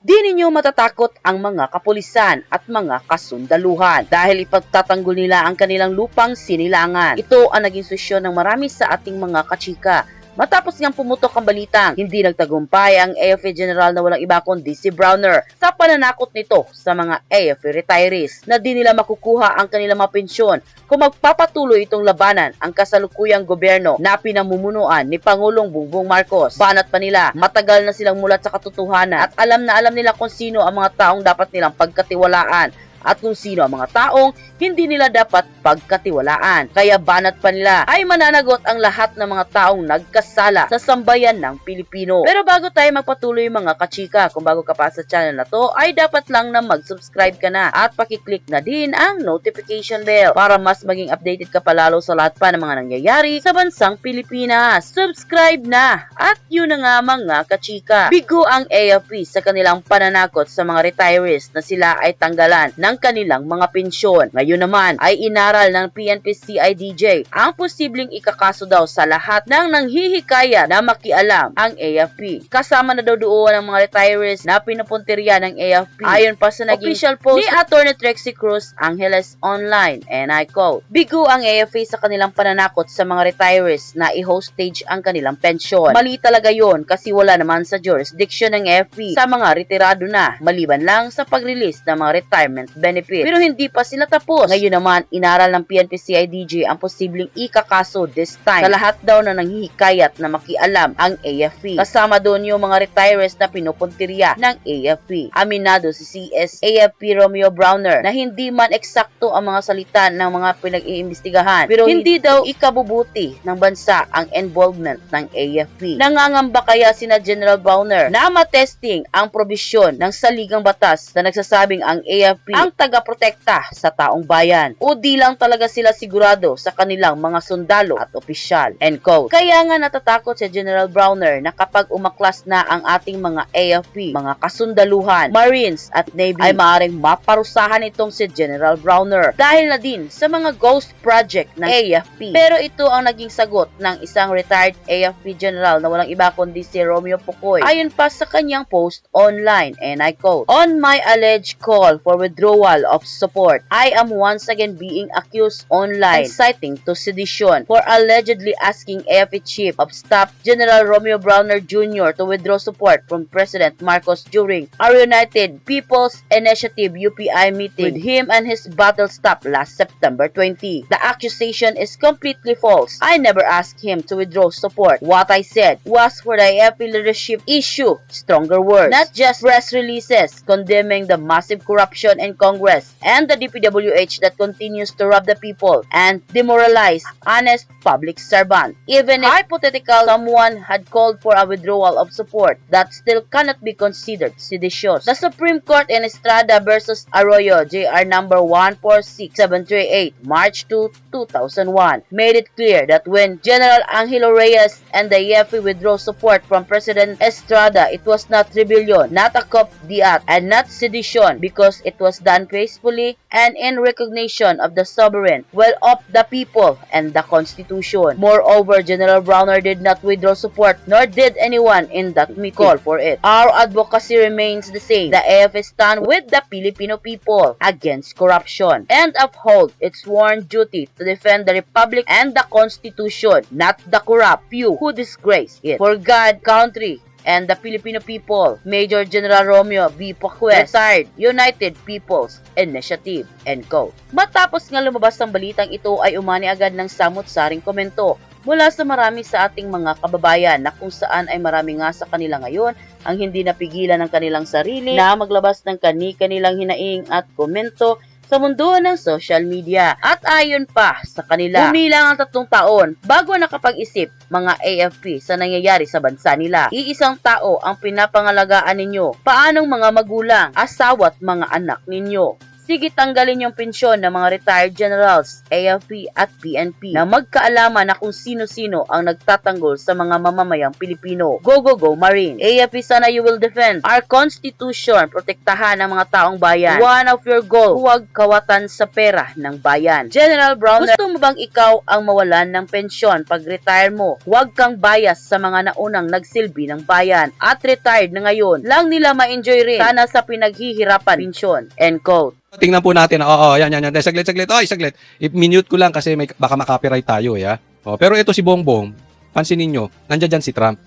Di ninyo matatakot ang mga kapulisan at mga kasundaluhan dahil ipagtatanggol nila ang kanilang lupang sinilangan. Ito ang naging solusyon ng marami sa ating mga kachika. Matapos niyang pumutok ang balitang, hindi nagtagumpay ang AFP General na walang iba kundi si Browner sa pananakot nito sa mga AFP retirees na di nila makukuha ang kanilang mga pensyon kung magpapatuloy itong labanan ang kasalukuyang gobyerno na pinamumunuan ni Pangulong Bongbong Marcos. Banat pa nila, matagal na silang mulat sa katotohanan at alam na alam nila kung sino ang mga taong dapat nilang pagkatiwalaan at kung sino ang mga taong hindi nila dapat pagkatiwalaan. Kaya banat pa nila ay mananagot ang lahat ng mga taong nagkasala sa sambayan ng Pilipino. Pero bago tayo magpatuloy mga kachika, kung bago ka pa sa channel na to, ay dapat lang na mag-subscribe ka na at pakiclick na din ang notification bell para mas maging updated ka palalo sa lahat pa ng mga nangyayari sa bansang Pilipinas. Subscribe na! At yun na nga mga kachika. Bigo ang AFP sa kanilang pananakot sa mga retirees na sila ay tanggalan ng kanilang mga pensyon. Ngayon naman ay inaral ng PNP CIDJ ang posibleng ikakaso daw sa lahat ng nanghihikaya na makialam ang AFP. Kasama na daw doon ang mga retirees na pinupuntirya ng AFP. Ayon pa sa naging official post ni Atty. Trexie Cruz Angeles Online and I quote, Bigo ang AFP sa kanilang pananakot sa mga retirees na i-hostage ang kanilang pensyon. Mali talaga yon kasi wala naman sa jurisdiction ng AFP sa mga retirado na maliban lang sa pag-release ng mga retirement benefit. Pero hindi pa sila tapos. Ngayon naman, inaral ng PNP CIDJ ang posibleng ikakaso this time sa lahat daw na nanghihikayat na makialam ang AFP. Kasama doon yung mga retirees na pinupuntirya ng AFP. Aminado si CS AFP Romeo Browner na hindi man eksakto ang mga salita ng mga pinag-iimbestigahan pero hindi daw ikabubuti ng bansa ang involvement ng AFP. Nangangamba kaya sina General Browner na matesting ang probisyon ng saligang batas na nagsasabing ang AFP ang taga-protekta sa taong bayan o di lang talaga sila sigurado sa kanilang mga sundalo at opisyal. End quote. Kaya nga natatakot si General Browner na kapag umaklas na ang ating mga AFP, mga kasundaluhan, Marines at Navy ay maaaring maparusahan itong si General Browner dahil na din sa mga ghost project ng AFP. Pero ito ang naging sagot ng isang retired AFP general na walang iba kundi si Romeo Pukoy. Ayon pa sa kanyang post online and I quote, On my alleged call for withdrawal of support, I am once again being accused online citing to sedition for allegedly asking AFP Chief of Staff General Romeo Browner Jr. to withdraw support from President Marcos during our United People's Initiative UPI meeting with him and his battle staff last September 20. The accusation is completely false. I never asked him to withdraw support. What I said was for the AFP leadership issue stronger words, not just press releases condemning the massive corruption in Congress and the DPWH that continues to rob the people and demoralize honest public servant. Even if hypothetical someone had called for a withdrawal of support, that still cannot be considered seditious. The Supreme Court in Estrada versus Arroyo, JR number 146738, March 2, 2001, made it clear that when General Angelo Reyes and the EFP withdraw support from President Estrada, it was not rebellion, not a cop diat, and not sedition because it was done peacefully and in recognition of the sovereign will of the people and the Constitution. Moreover, General Browner did not withdraw support nor did anyone in that meeting call for it. Our advocacy remains the same. The AFS stand with the Filipino people against corruption and uphold its sworn duty to defend the Republic and the Constitution, not the corrupt few who disgrace it. For God, country, and the Filipino people, Major General Romeo B. Pacues, retired United People's Initiative, end quote. Matapos nga lumabas ang balitang ito ay umani agad ng samot-saring komento mula sa marami sa ating mga kababayan na kung saan ay marami nga sa kanila ngayon ang hindi napigilan ng kanilang sarili na maglabas ng kani-kanilang hinaing at komento sa mundo ng social media. At ayon pa sa kanila, bumilang ang tatlong taon bago nakapag-isip mga AFP sa nangyayari sa bansa nila. Iisang tao ang pinapangalagaan ninyo. Paanong mga magulang, asawa at mga anak ninyo? Sige tanggalin yung pensyon ng mga retired generals, AFP at PNP na magkaalaman na kung sino-sino ang nagtatanggol sa mga mamamayang Pilipino. Go, go, go, Marine! AFP sana you will defend our constitution, protektahan ang mga taong bayan. One of your goal, huwag kawatan sa pera ng bayan. General Brown, gusto mo bang ikaw ang mawalan ng pensyon pag retire mo? Huwag kang bias sa mga naunang nagsilbi ng bayan at retired na ngayon lang nila ma-enjoy rin sana sa pinaghihirapan pensyon. End quote. Tingnan po natin. Oo, yan, yan, yan. Saglit, saglit. Oy, saglit. I-minute ko lang kasi may, baka makapiright tayo, eh, ha? Oh, pero ito si Bongbong, pansinin nyo, nandiyan dyan si Trump.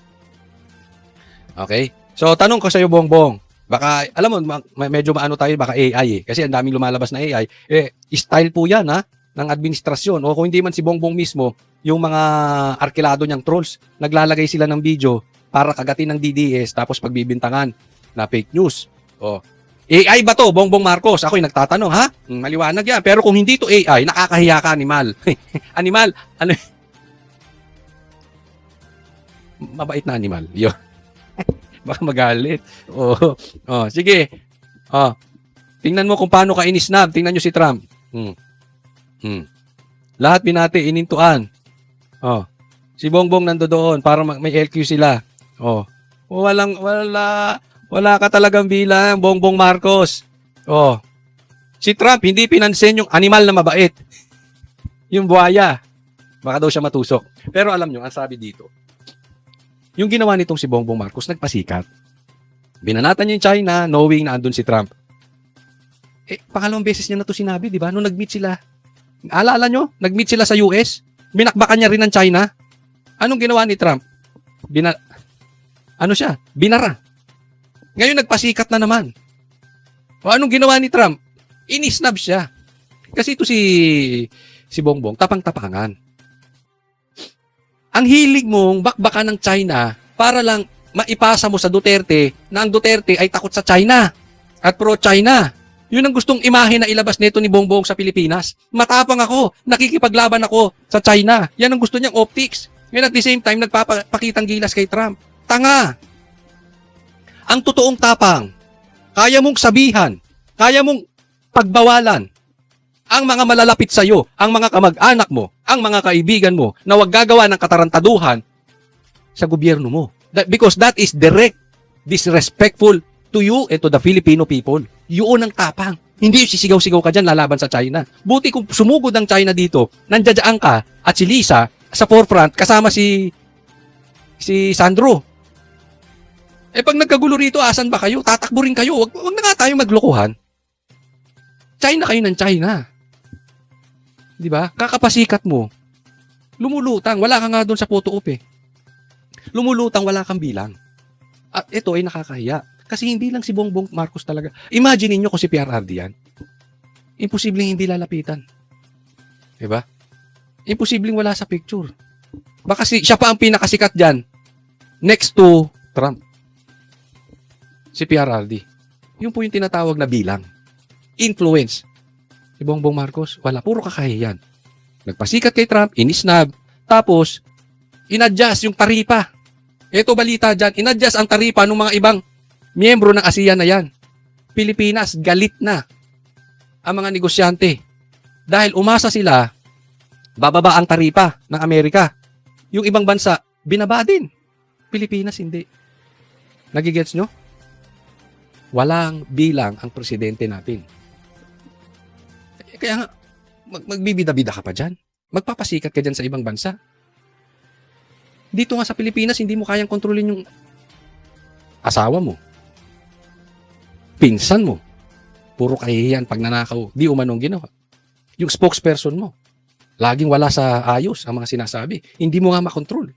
Okay? So, tanong ko sa iyo, Bongbong, baka, alam mo, ma- medyo maano tayo, baka AI eh. Kasi ang daming lumalabas na AI. Eh, style po yan, ha? ng administrasyon. O kung hindi man si Bongbong mismo, yung mga arkilado niyang trolls, naglalagay sila ng video para kagatin ng DDS tapos pagbibintangan na fake news. O, AI ba to, Bongbong Marcos? Ako'y nagtatanong, ha? Hmm, Maliwanag yan. Pero kung hindi to AI, nakakahiya ka, animal. animal, ano? Mabait na animal. Yun. Baka magalit. Oh, oh, sige. Oh. Tingnan mo kung paano ka inisnab. Tingnan nyo si Trump. Hmm. Hmm. Lahat binati, inintuan. Oh. Si Bongbong nando doon para may LQ sila. Oh. Walang, wala, wala ka talagang bilang, Bongbong Marcos. Oh. Si Trump, hindi pinansin yung animal na mabait. Yung buhaya. Baka daw siya matusok. Pero alam nyo, ang sabi dito, yung ginawa nitong si Bongbong Marcos, nagpasikat. Binanatan niya yung China, knowing na andun si Trump. Eh, pangalawang beses niya na to sinabi, di ba? Nung nag-meet sila. Alala nyo? Nag-meet sila sa US. Binakbakan niya rin ng China. Anong ginawa ni Trump? Bina... Ano siya? Binara. Ngayon nagpasikat na naman. O anong ginawa ni Trump? Inisnab siya. Kasi ito si si Bongbong, tapang-tapangan. Ang hilig mong bakbakan ng China para lang maipasa mo sa Duterte na ang Duterte ay takot sa China at pro-China. Yun ang gustong imahe na ilabas nito ni Bongbong sa Pilipinas. Matapang ako, nakikipaglaban ako sa China. Yan ang gusto niyang optics. Ngayon at the same time, nagpapakitang gilas kay Trump. Tanga! Ang totoong tapang, kaya mong sabihan, kaya mong pagbawalan ang mga malalapit sa iyo, ang mga kamag-anak mo, ang mga kaibigan mo na wag gagawa ng katarantaduhan sa gobyerno mo. That, because that is direct disrespectful to you and to the Filipino people. Yun ang tapang. Hindi yung sisigaw-sigaw ka dyan lalaban sa China. Buti kung sumugod ang China dito, nandiyadyaan ka at si Lisa sa forefront kasama si si Sandro. Eh pag nagkagulo rito, asan ba kayo? Tatakbo rin kayo. Wag, wag na nga tayo maglokohan. China kayo ng China. Di ba? Kakapasikat mo. Lumulutang. Wala ka nga doon sa photo op eh. Lumulutang, wala kang bilang. At ito ay nakakahiya. Kasi hindi lang si Bongbong Marcos talaga. Imagine niyo kung si PRRD yan. Imposibleng hindi lalapitan. Di ba? Imposibleng wala sa picture. Baka si, siya pa ang pinakasikat dyan. Next to Trump. Si PRRD. Yun po yung tinatawag na bilang. Influence. Si Bongbong Marcos, wala. Puro kakahiyan. Nagpasikat kay Trump, inisnab. Tapos, inadjust yung taripa. Ito balita dyan, inadjust ang taripa ng mga ibang miyembro ng ASEAN na yan. Pilipinas, galit na ang mga negosyante. Dahil umasa sila, bababa ang taripa ng Amerika. Yung ibang bansa, binaba din. Pilipinas, hindi. Nagigets nyo? Walang bilang ang presidente natin. Kaya nga, mag- magbibida-bida ka pa dyan. Magpapasikat ka dyan sa ibang bansa. Dito nga sa Pilipinas, hindi mo kayang kontrolin yung asawa mo. Pinsan mo. Puro kahihiyan pag nanakaw. Di umanong ginawa. Yung spokesperson mo. Laging wala sa ayos ang mga sinasabi. Hindi mo nga makontrol.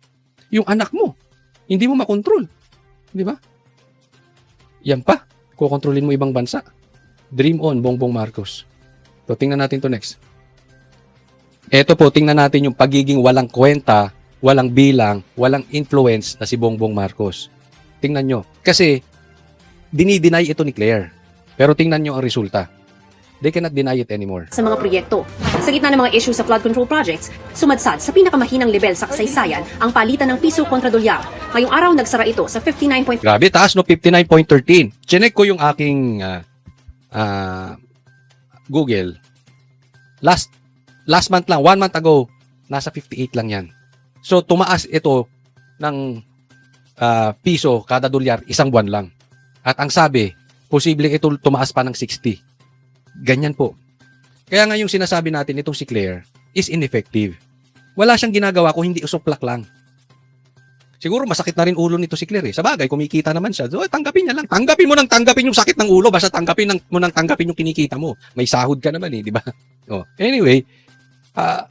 Yung anak mo. Hindi mo makontrol. Di ba? Yan pa. Kukontrolin mo ibang bansa. Dream on, Bongbong Marcos. So, tingnan natin to next. Ito po, tingnan natin yung pagiging walang kwenta, walang bilang, walang influence na si Bongbong Marcos. Tingnan nyo. Kasi, dinideny ito ni Claire. Pero tingnan nyo ang resulta. They cannot deny it anymore. sa mga proyekto. Sa gitna ng mga issue sa flood control projects, sumadsad sa pinakamahinang level sa kasaysayan ang palitan ng piso kontra dolyar. Ngayong araw nagsara ito sa 59. Grabe, taas no, 59.13. Chinek ko yung aking ah, ah, Google, last last month lang, one month ago, nasa 58 lang yan. So, tumaas ito ng ah, piso kada dolyar isang buwan lang. At ang sabi, posibleng ito tumaas pa ng 60. Ganyan po. Kaya nga yung sinasabi natin itong si Claire is ineffective. Wala siyang ginagawa kung hindi usuplak lang. Siguro masakit na rin ulo nito si Claire eh. Sa bagay, kumikita naman siya. So, tanggapin niya lang. Tanggapin mo nang tanggapin yung sakit ng ulo. Basta tanggapin ng, mo nang tanggapin yung kinikita mo. May sahod ka naman eh, di ba? Oh. Anyway, ah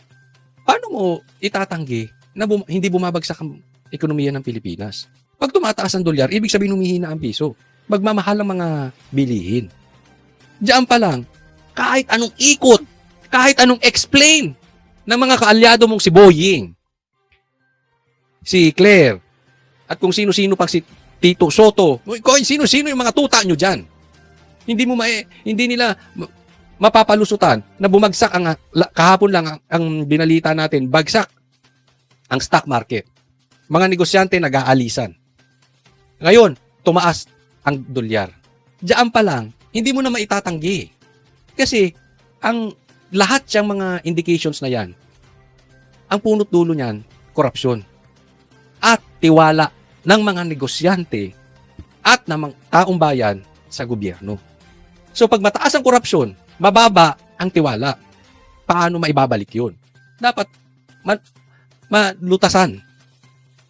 paano mo itatanggi na bum- hindi bumabagsak ang ekonomiya ng Pilipinas? Pag tumataas ang dolyar, ibig sabihin humihina ang piso. Magmamahal ang mga bilihin. Diyan pa lang, kahit anong ikot, kahit anong explain ng mga kaalyado mong si Boying, si Claire, at kung sino-sino pang si Tito Soto, kung sino-sino yung mga tuta nyo dyan. Hindi mo ma hindi nila ma- mapapalusutan na bumagsak ang kahapon lang ang, ang binalita natin, bagsak ang stock market. Mga negosyante nag-aalisan. Ngayon, tumaas ang dolyar. Diyan pa lang, hindi mo na maitatanggi. Kasi, ang lahat siyang mga indications na yan, ang punot dulo niyan, korupsyon. At tiwala ng mga negosyante at ng mga taong bayan sa gobyerno. So pag mataas ang korupsyon, mababa ang tiwala. Paano maibabalik yun? Dapat ma- malutasan,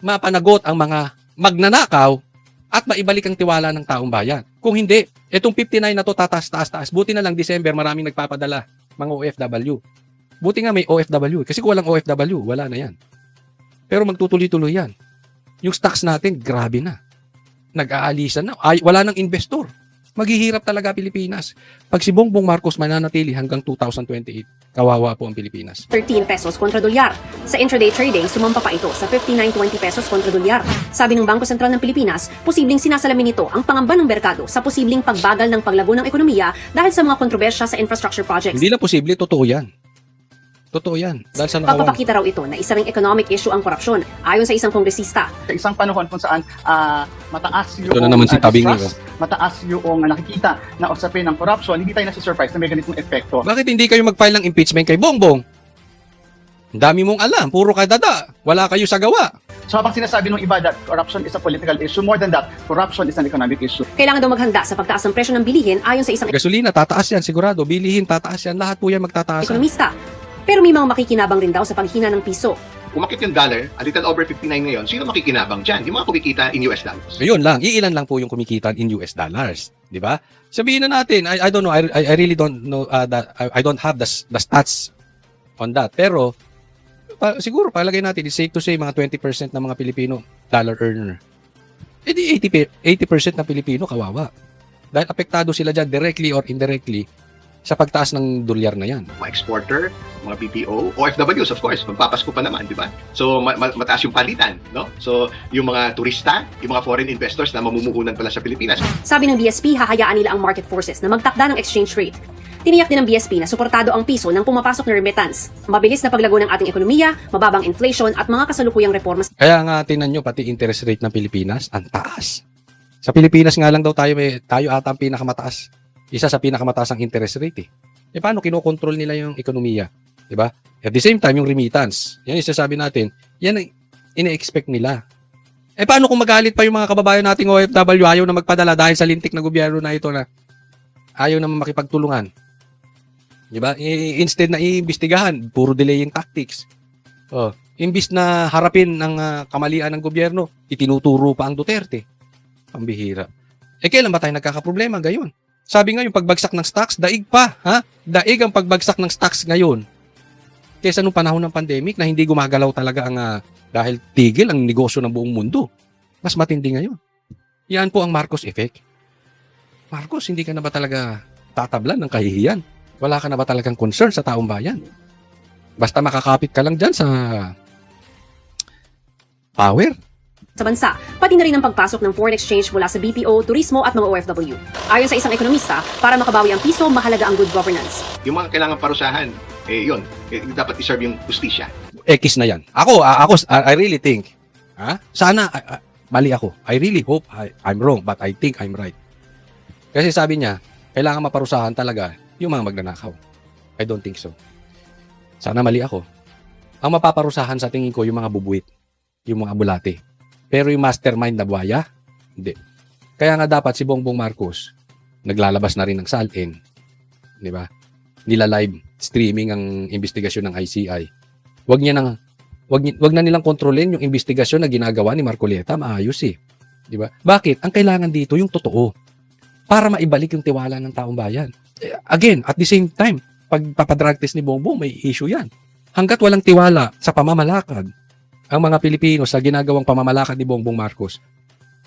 mapanagot ang mga magnanakaw at maibalik ang tiwala ng taong bayan. Kung hindi, itong 59 na to tataas, taas, taas. Buti na lang December, maraming nagpapadala mga OFW. Buti nga may OFW. Kasi kung walang OFW, wala na yan. Pero magtutuloy-tuloy yan. Yung stocks natin, grabe na. Nag-aalisan na. Ay, wala nang investor. Maghihirap talaga Pilipinas. Pag si Bongbong Marcos mananatili hanggang 2028, kawawa po ang Pilipinas. 13 pesos kontra dolyar. Sa intraday trading, sumampa pa ito sa 59.20 pesos kontra dolyar. Sabi ng Bangko Sentral ng Pilipinas, posibleng sinasalamin nito ang pangamba ng merkado sa posibleng pagbagal ng paglago ng ekonomiya dahil sa mga kontrobersya sa infrastructure projects. Hindi lang posible, totoo yan. Totoo yan. Dahil sa nakawang Pagpapakita raw ito na isa ring economic issue ang korupsyon. Ayon sa isang kongresista, sa isang panahon kung saan ah, mataas yung Ito na naman si ah, Tabing distrust, mataas yung nakikita na usapin ng corruption, hindi tayo nasa-surprise na may ganitong epekto. Bakit hindi kayo mag-file ng impeachment kay Bongbong? Ang dami mong alam, puro ka dada. Wala kayo sa gawa. So habang sinasabi ng iba that corruption is a political issue, more than that, corruption is an economic issue. kailangan daw maghanda sa pagtaas ng presyo ng bilihin ayon sa isang Gasolina, tataas yan, sigurado. Bilihin, tataas yan. Lahat po yan magtataas. ekonomista. Pero may mga makikinabang rin daw sa paghina ng piso. umakit yung dollar, a little over 59 ngayon, sino makikinabang dyan? Yung mga kumikita in US dollars. Ngayon lang, iilan lang po yung kumikita in US dollars. Di ba? Sabihin na natin, I, I don't know, I, I really don't know, uh, that, I, I don't have the, the stats on that. Pero, pa, siguro, palagay natin, it's safe to say, mga 20% ng mga Pilipino, dollar earner. E di 80, pe- 80% ng Pilipino, kawawa. Dahil apektado sila dyan, directly or indirectly, sa pagtaas ng dolyar na yan. Mga exporter, mga BPO, OFWs of course, magpapasko pa naman, di ba? So ma- ma- mataas yung palitan, no? So yung mga turista, yung mga foreign investors na mamumuhunan pala sa Pilipinas, Sabi ng BSP, hahayaan nila ang market forces na magtakda ng exchange rate. Tiniyak din ng BSP na suportado ang piso ng pumapasok na remittance, mabilis na paglago ng ating ekonomiya, mababang inflation at mga kasalukuyang reforma Kaya nga tinan nyo pati interest rate ng Pilipinas, ang taas. Sa Pilipinas nga lang daw tayo may tayo ata ang pinakamataas. Isa sa pinakamataas ang interest rate eh. Eh paano kinokontrol nila yung ekonomiya? 'Di ba? At the same time yung remittance. Yan yung sasabi natin, yan ang ine-expect nila. Eh paano kung magalit pa yung mga kababayan nating OFW ayaw na magpadala dahil sa lintik na gobyerno na ito na ayaw naman makipagtulungan. 'Di ba? Instead na iimbestigahan, puro delaying tactics. Oh, imbis na harapin ang ah, kamalian ng gobyerno, itinuturo pa ang Duterte. Pambihira. Eh kailan ba tayo nagkakaproblema gayon? Sabi nga yung pagbagsak ng stocks, daig pa, ha? Daig ang pagbagsak ng stocks ngayon. Kaysa nung panahon ng pandemic na hindi gumagalaw talaga ang ah, dahil tigil ang negosyo ng buong mundo. Mas matindi ngayon. Yan po ang Marcos effect. Marcos, hindi ka na ba talaga tatablan ng kahihiyan? Wala ka na ba talagang concern sa taong bayan? Basta makakapit ka lang dyan sa power. Sa bansa, pati na rin ang pagpasok ng foreign exchange mula sa BPO, turismo at mga OFW. Ayon sa isang ekonomista, para makabawi ang piso, mahalaga ang good governance. yung mga kailangan parusahan, eh yun, eh, dapat iserve yung justisya. X na yan. Ako, ah, ako, I I really think, ha? Sana, ah, ah, mali ako. I really hope I, I'm wrong, but I think I'm right. Kasi sabi niya, kailangan maparusahan talaga yung mga magnanakaw. I don't think so. Sana mali ako. Ang mapaparusahan sa tingin ko yung mga bubuit, yung mga bulate. Pero yung mastermind na buhaya, hindi. Kaya nga dapat si Bongbong Marcos, naglalabas na rin ng salin. Di ba? Nila live streaming ang investigasyon ng ICI. Wag niya nang wag, wag na nilang kontrolin yung investigasyon na ginagawa ni Marcoleta, maayos eh. Di ba? Bakit? Ang kailangan dito yung totoo. Para maibalik yung tiwala ng taong bayan. Eh, Again, at the same time, pag papadrag test ni Bongbong, may issue yan. Hanggat walang tiwala sa pamamalakad, ang mga Pilipino sa ginagawang pamamalakad ni Bongbong Marcos,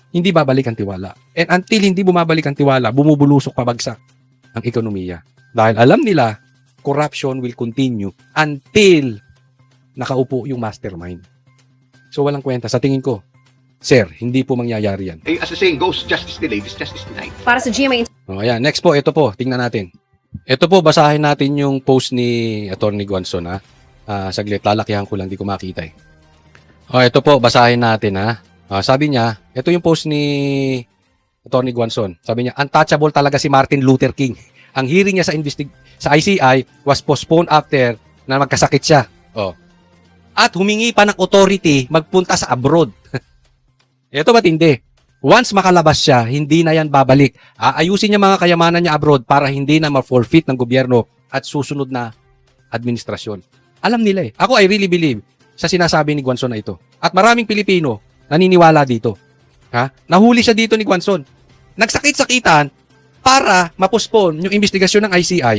hindi babalik ang tiwala. And until hindi bumabalik ang tiwala, bumubulusok pabagsak ang ekonomiya. Dahil alam nila, corruption will continue until nakaupo yung mastermind. So walang kwenta. Sa tingin ko, sir, hindi po mangyayari yan. Eh, as the saying goes, justice delayed is justice denied. Para sa GMA O, ayan. Next po, ito po. Tingnan natin. Ito po, basahin natin yung post ni Attorney Guanzon, ha? Ah, saglit, lalakihan ko lang, di ko makita eh. O, ito po, basahin natin, ha? Ah, sabi niya, ito yung post ni Attorney Guanzon. Sabi niya, untouchable talaga si Martin Luther King. Ang hearing niya sa investig sa ICI was postponed after na magkasakit siya. O. At humingi pa ng authority magpunta sa abroad. ito matindi. Once makalabas siya, hindi na yan babalik. Aayusin niya mga kayamanan niya abroad para hindi na ma-forfeit ng gobyerno at susunod na administrasyon. Alam nila eh. Ako I really believe sa sinasabi ni Guanzon na ito. At maraming Pilipino naniniwala dito. Ha? Nahuli siya dito ni Guanzon. Nagsakit-sakitan para mapospon yung investigasyon ng ICI.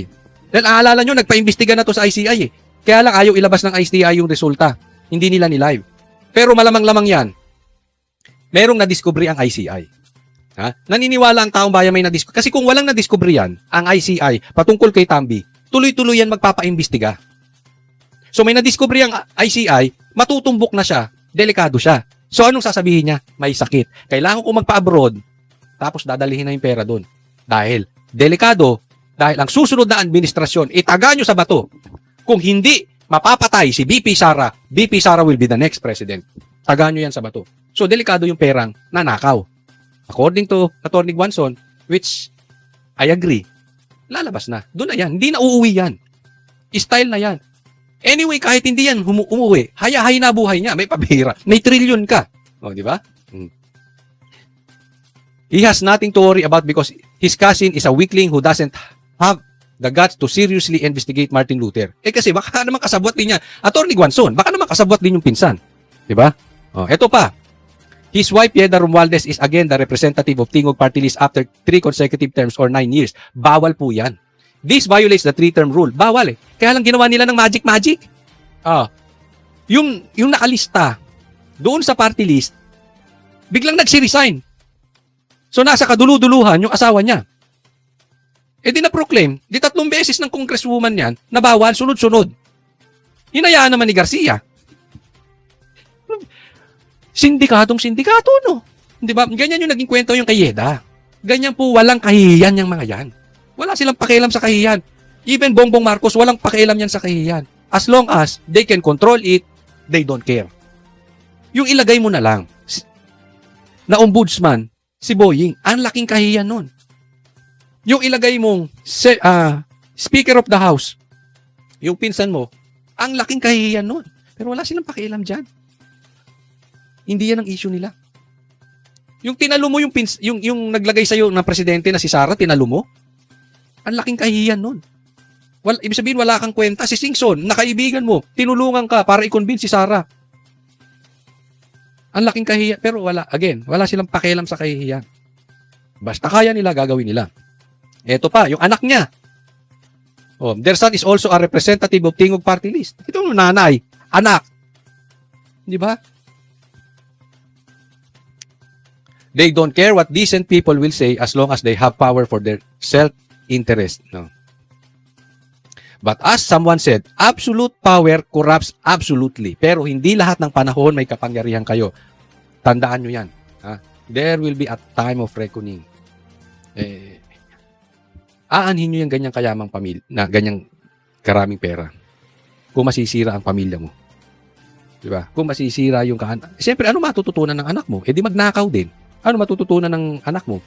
Dahil aalala nyo, nagpa-imbestiga na to sa ICI eh. Kaya lang ayaw ilabas ng ICI yung resulta. Hindi nila ni-live. Pero malamang-lamang yan, merong nadiskubre ang ICI. Ha? Naniniwala ang taong bayan may nadiskubre. Kasi kung walang nadiskubre yan, ang ICI, patungkol kay Tambi, tuloy-tuloy yan magpapaimbestiga. So may nadiskubre ang ICI, matutumbok na siya, delikado siya. So anong sasabihin niya? May sakit. Kailangan ko magpa-abroad, tapos dadalhin na yung pera doon. Dahil, delikado, dahil ang susunod na administrasyon, itaga nyo sa bato. Kung hindi mapapatay si BP Sara, BP Sara will be the next president. Taga nyo yan sa bato. So, delikado yung perang nanakaw. According to Attorney Guanzon, which I agree, lalabas na. Doon na yan. Hindi na uuwi yan. Style na yan. Anyway, kahit hindi yan humu- umuwi, hayahay na buhay niya. May pabira. May trillion ka. O, di ba? Hmm. He has nothing to worry about because his cousin is a weakling who doesn't have the guts to seriously investigate Martin Luther. Eh kasi baka naman kasabwat din niya. Attorney Guanzon, baka naman kasabwat din yung pinsan. Di ba? Oh, eto pa. His wife, Piedra Romualdez, is again the representative of Tingog Party List after three consecutive terms or nine years. Bawal po yan. This violates the three-term rule. Bawal eh. Kaya lang ginawa nila ng magic-magic. Ah. Yung, yung nakalista doon sa party list, biglang nagsi-resign. So nasa kaduluduluhan yung asawa niya. Eh di na-proclaim, di tatlong beses ng congresswoman yan, na bawal, sunod-sunod. Hinayaan naman ni Garcia. Sindikatong sindikato, no? Di ba? Ganyan yung naging kwento yung kay Yeda. Ganyan po, walang kahihiyan yung mga yan. Wala silang pakialam sa kahihiyan. Even Bongbong Marcos, walang pakialam yan sa kahihiyan. As long as they can control it, they don't care. Yung ilagay mo na lang, na ombudsman, si Boying, ang laking kahihiyan nun. Yung ilagay mong ah, Speaker of the House, yung pinsan mo, ang laking kahihiyan nun. Pero wala silang pakialam dyan. Hindi yan ang issue nila. Yung tinalo mo yung, pins, yung, yung naglagay sa'yo ng presidente na si Sara, tinalo mo, ang laking kahihiyan nun. Wal, ibig sabihin, wala kang kwenta. Si Singson, nakaibigan mo, tinulungan ka para i-convince si Sara. Ang laking kahihiyan. Pero wala, again, wala silang pakialam sa kahihiyan. Basta kaya nila, gagawin nila. Eto pa, yung anak niya. Oh, their son is also a representative of Tingog Party List. Ito yung nanay, anak. Di ba? They don't care what decent people will say as long as they have power for their self-interest. No? But as someone said, absolute power corrupts absolutely. Pero hindi lahat ng panahon may kapangyarihan kayo. Tandaan nyo yan. Ha? There will be a time of reckoning. Eh, aanhin nyo yung ganyang kayamang pamilya, na ganyang karaming pera. Kung masisira ang pamilya mo. Di ba? Kung masisira yung kaan... Siyempre, ano matututunan ng anak mo? Eh di magnakaw din. Ano matututunan ng anak mo?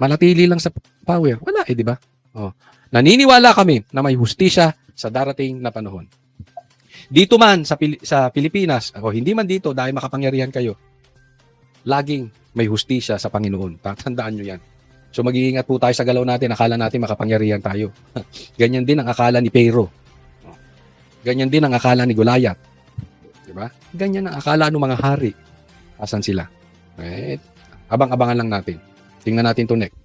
Manatili lang sa power. Wala eh, di ba? Oh. Naniniwala kami na may hustisya sa darating na panahon. Dito man sa, Pili- sa Pilipinas, o hindi man dito dahil makapangyarihan kayo, laging may hustisya sa Panginoon. Tatandaan nyo yan. So mag-iingat po tayo sa galaw natin. Akala natin makapangyarihan tayo. Ganyan din ang akala ni Pero. Ganyan din ang akala ni Goliath. Diba? Ganyan ang akala ng mga hari. Asan sila? Eh, abang-abangan lang natin. Tingnan natin to next.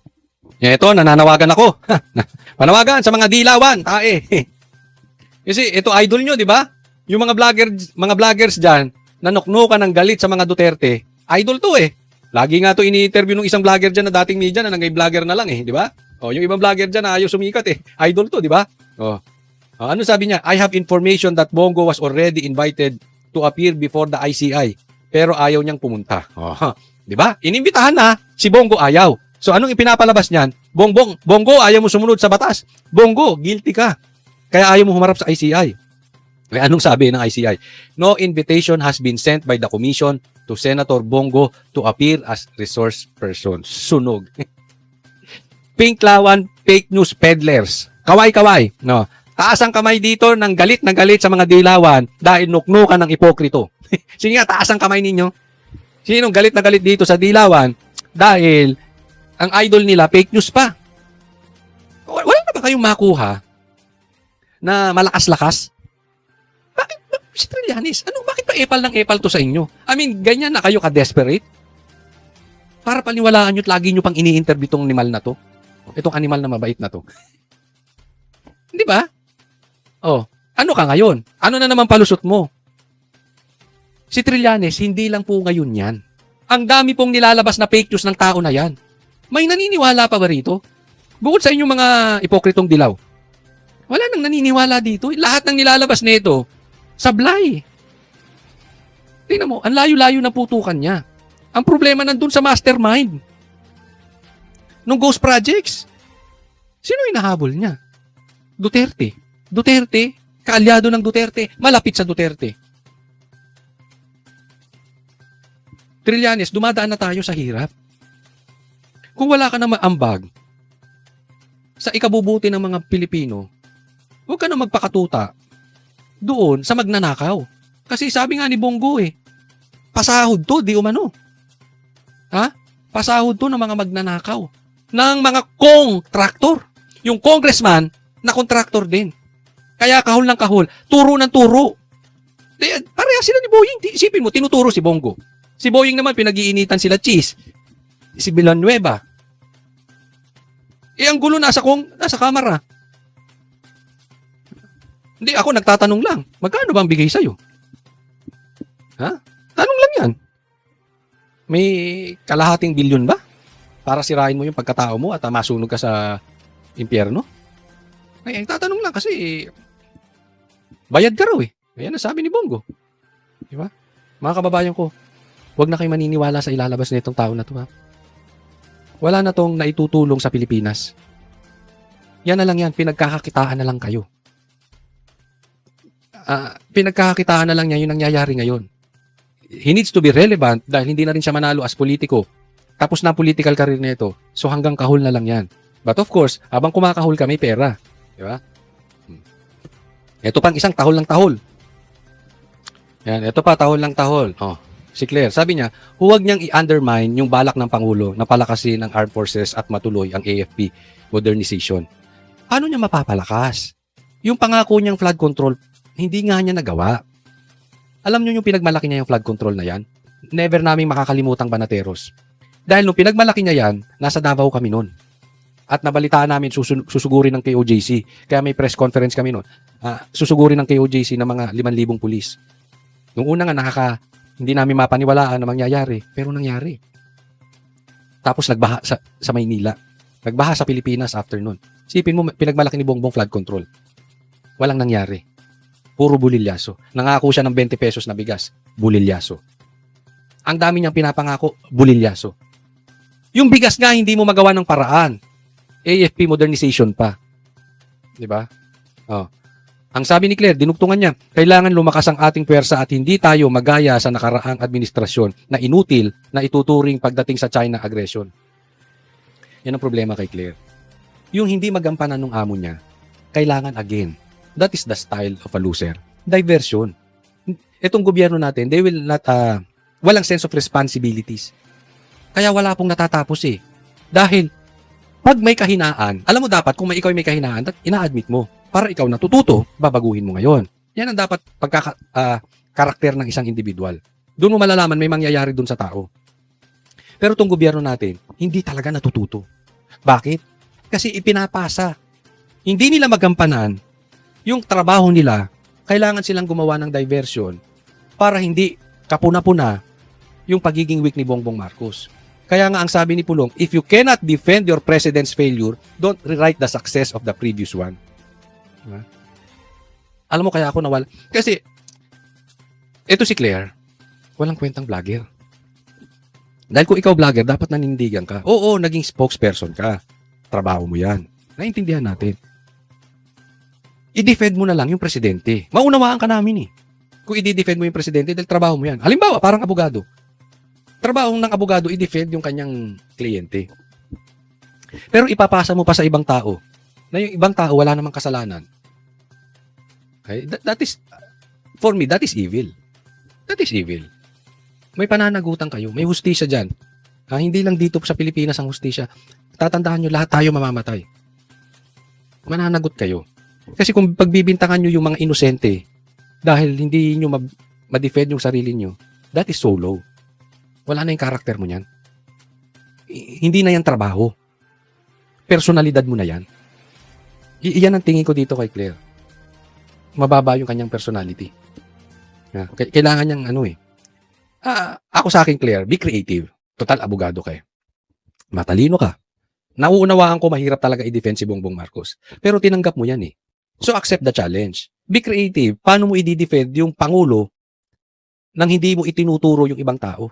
Ito, nananawagan ako. Panawagan sa mga dilawan, tae. Kasi ito idol nyo, di ba? Yung mga vlogger, mga vloggers diyan, nanuknukan ng galit sa mga Duterte, idol to eh. Lagi nga to ini-interview ng isang vlogger diyan na dating media na nangay vlogger na lang eh, di ba? Oh, yung ibang vlogger diyan ayaw sumikat eh. Idol to, di ba? Oh. Oh, ano sabi niya? I have information that Bongo was already invited to appear before the ICI, pero ayaw niyang pumunta. Oh, di ba? Inimbitahan na, si Bongo ayaw. So anong ipinapalabas niyan? Bongbong, Bongo, ayaw mo sumunod sa batas. Bongo, guilty ka. Kaya ayaw mo humarap sa ICI. Eh, anong sabi ng ICI? No invitation has been sent by the commission to Senator Bongo to appear as resource person. Sunog. Pink Lawan, fake news peddlers. Kaway-kaway. No. Taas ang kamay dito ng galit na galit sa mga dilawan dahil nuknukan ng ipokrito. Sige nga, taas ang kamay ninyo. Sinong galit na galit dito sa dilawan dahil ang idol nila fake news pa. Wala na ba kayong makuha na malakas-lakas? Bakit ba, si Trillanes, ano, bakit pa epal ng epal to sa inyo? I mean, ganyan na kayo ka-desperate? Para paniwalaan nyo at lagi nyo pang ini-interview tong animal na to? Itong animal na mabait na to. Di ba? Oh, ano ka ngayon? Ano na naman palusot mo? Si Trillanes, hindi lang po ngayon yan. Ang dami pong nilalabas na fake news ng tao na yan. May naniniwala pa ba rito? Bukod sa inyong mga ipokritong dilaw. Wala nang naniniwala dito. Lahat ng nilalabas nito, sablay. Tingnan mo, ang layo-layo na putukan niya. Ang problema nandun sa mastermind. Nung Ghost Projects. Sino hinahabol niya? Duterte. Duterte, kaalyado ng Duterte, malapit sa Duterte. Trillanes, dumadaan na tayo sa hirap. Kung wala ka na maambag sa ikabubuti ng mga Pilipino, huwag ka na magpakatuta doon sa magnanakaw. Kasi sabi nga ni Bongo eh, pasahod to, di umano. Ha? Pasahod to ng mga magnanakaw. Ng mga contractor. Yung congressman, na contractor din. Kaya kahol ng kahol, turo ng turo. Di, pareha sila ni Boying. Isipin mo, tinuturo si Bongo. Si Boying naman, pinag-iinitan sila cheese. Si Villanueva. Eh, ang gulo nasa, kong, nasa kamera. Hindi, ako nagtatanong lang. Magkano ba ang bigay sa'yo? Ha? Tanong lang yan. May kalahating bilyon ba? Para sirain mo yung pagkatao mo at ah, masunog ka sa impyerno? Ay, ang tatanong lang kasi bayad ka raw eh. Ayan ang sabi ni Bongo. Di ba? Mga kababayan ko, huwag na kayo maniniwala sa ilalabas na itong tao na to ha. Wala na tong naitutulong sa Pilipinas. Yan na lang yan, pinagkakakitaan na lang kayo. Ah, pinagkakakitaan na lang niya yung nangyayari ngayon. He needs to be relevant dahil hindi na rin siya manalo as politiko. Tapos na political career nito. So hanggang kahol na lang yan. But of course, habang kumakahol ka, may pera. Di ba? Hmm. Ito pang isang tahol ng tahol. Yan, ito pa tahol ng tahol. Oh, si Claire, sabi niya, huwag niyang i-undermine yung balak ng Pangulo na palakasin ang armed forces at matuloy ang AFP modernization. Paano niya mapapalakas? Yung pangako niyang flood control, hindi nga niya nagawa. Alam niyo yung pinagmalaki niya yung flood control na yan? Never naming makakalimutang banateros. Dahil nung pinagmalaki niya yan, nasa Davao kami noon. At nabalitaan namin susun- susugurin ng KOJC. Kaya may press conference kami noon. Ah, susugurin ng KOJC ng mga 5,000 pulis. Nung una nga nakaka hindi namin mapaniwalaan na mangyayari, pero nangyari. Tapos nagbaha sa, sa Maynila. Nagbaha sa Pilipinas after nun. Sipin mo, pinagmalaki ni Bongbong flood control. Walang nangyari. Puro bulilyaso. Nangako siya ng 20 pesos na bigas. Bulilyaso. Ang dami niyang pinapangako, bulilyaso. Yung bigas nga hindi mo magawa ng paraan. AFP modernization pa. 'Di ba? Oh. Ang sabi ni Claire, dinugtungan niya, kailangan lumakas ang ating pwersa at hindi tayo magaya sa nakaraang administrasyon na inutil na ituturing pagdating sa China aggression. Yan ang problema kay Claire. yung hindi magampanan ng amo niya, kailangan again. That is the style of a loser. Diversion. Itong gobyerno natin, they will not, uh, walang sense of responsibilities. Kaya wala pong natatapos eh. Dahil, pag may kahinaan, alam mo dapat kung may ikaw ay may kahinaan, ina-admit mo. Para ikaw natututo, babaguhin mo ngayon. Yan ang dapat pagkaka, karakter ng isang individual. Doon mo malalaman may mangyayari doon sa tao. Pero itong gobyerno natin, hindi talaga natututo. Bakit? Kasi ipinapasa. Hindi nila magampanan yung trabaho nila, kailangan silang gumawa ng diversion para hindi kapuna-puna yung pagiging weak ni Bongbong Marcos. Kaya nga ang sabi ni Pulong, if you cannot defend your president's failure, don't rewrite the success of the previous one. Diba? Alam mo kaya ako nawal. Kasi, ito si Claire, walang kwentang vlogger. Dahil kung ikaw vlogger, dapat nanindigan ka. Oo, naging spokesperson ka. Trabaho mo yan. Naintindihan natin. I-defend mo na lang yung presidente. Maunawaan ka namin eh. Kung i-defend mo yung presidente, dahil trabaho mo yan. Halimbawa, parang abogado. Trabaho ng abogado, i-defend yung kanyang kliyente. Pero ipapasa mo pa sa ibang tao na yung ibang tao wala namang kasalanan. Okay? That, that is, for me, that is evil. That is evil. May pananagutan kayo. May hustisya dyan. Ah, hindi lang dito sa Pilipinas ang hustisya. Tatandaan nyo, lahat tayo mamamatay. Mananagot kayo. Kasi kung pagbibintangan nyo yung mga inosente dahil hindi nyo ma- ma-defend yung sarili nyo, that is so low. Wala na yung karakter mo niyan. Hindi na yan trabaho. Personalidad mo na yan. Iyan ang tingin ko dito kay Claire. Mababa yung kanyang personality. Yeah. Kailangan niyang ano eh. Ah, ako sa akin, Claire, be creative. Total, abogado ka eh. Matalino ka. Nauunawaan ko mahirap talaga i-defend si Bongbong Marcos. Pero tinanggap mo yan eh. So accept the challenge. Be creative. Paano mo i-defend yung Pangulo nang hindi mo itinuturo yung ibang tao?